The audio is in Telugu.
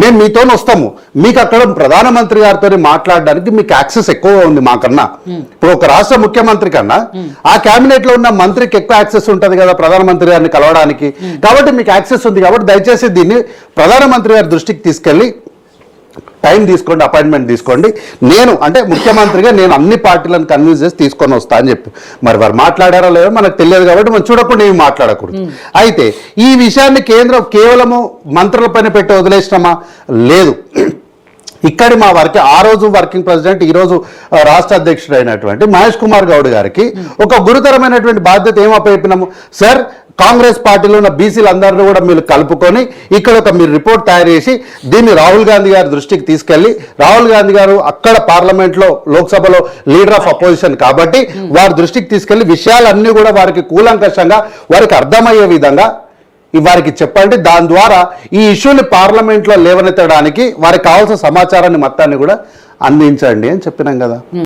మేము మీతో వస్తాము. మీకు అక్కడ ప్రధానమంత్రి గారితో మాట్లాడడానికి మీకు యాక్సెస్ ఎక్కువగా ఉంది మాకన్నా. ఇప్పుడు ఒక రాష్ట్ర ముఖ్యమంత్రి కన్నా ఆ కేబినెట్లో ఉన్న మంత్రికి ఎక్కువ యాక్సెస్ ఉంటుంది కదా ప్రధానమంత్రి గారిని కలవడానికి. కాబట్టి మీకు యాక్సెస్ ఉంది కాబట్టి దయచేసి దీన్ని ప్రధానమంత్రి గారి దృష్టికి తీసుకెళ్ళి టైం తీసుకోండి అపాయింట్మెంట్ తీసుకోండి. నేను అంటే ముఖ్యమంత్రిగా నేను అన్ని పార్టీలను కన్విన్స్ చేసి తీసుకొని వస్తా అని చెప్పి. మరి వారు మాట్లాడారో లేదో మనకు తెలియదు కాబట్టి మనం చూడకుండా ఏమి మాట్లాడకూడదు. అయితే ఈ విషయాన్ని కేంద్రం కేవలము మంత్రుల పైన పెట్టి వదిలేసినామా? లేదు. ఇక్కడి మా వర్క్ ఆ రోజు వర్కింగ్ ప్రెసిడెంట్ ఈ రోజు రాష్ట్ర అధ్యక్షుడు అయినటువంటి మహేష్ కుమార్ గౌడ్ గారికి ఒక గురుతరమైనటువంటి బాధ్యత ఏం అప్పయిపోయినాము సార్ కాంగ్రెస్ పార్టీలో ఉన్న బీసీలందరినీ కూడా మీరు కలుపుకొని ఇక్కడ ఒక మీరు రిపోర్ట్ తయారు చేసి దీన్ని రాహుల్ గాంధీ గారి దృష్టికి తీసుకెళ్ళి రాహుల్ గాంధీ గారు అక్కడ పార్లమెంట్లో లోక్సభలో లీడర్ ఆఫ్ అపోజిషన్ కాబట్టి వారి దృష్టికి తీసుకెళ్ళి విషయాలన్నీ కూడా వారికి కూలంకషంగా వారికి అర్థమయ్యే విధంగా వారికి చెప్పండి. దాని ద్వారా ఈ ఇష్యూని పార్లమెంట్లో లేవనెత్తడానికి వారికి కావాల్సిన సమాచారాన్ని మొత్తాన్ని కూడా అందించండి అని చెప్పినాం కదా.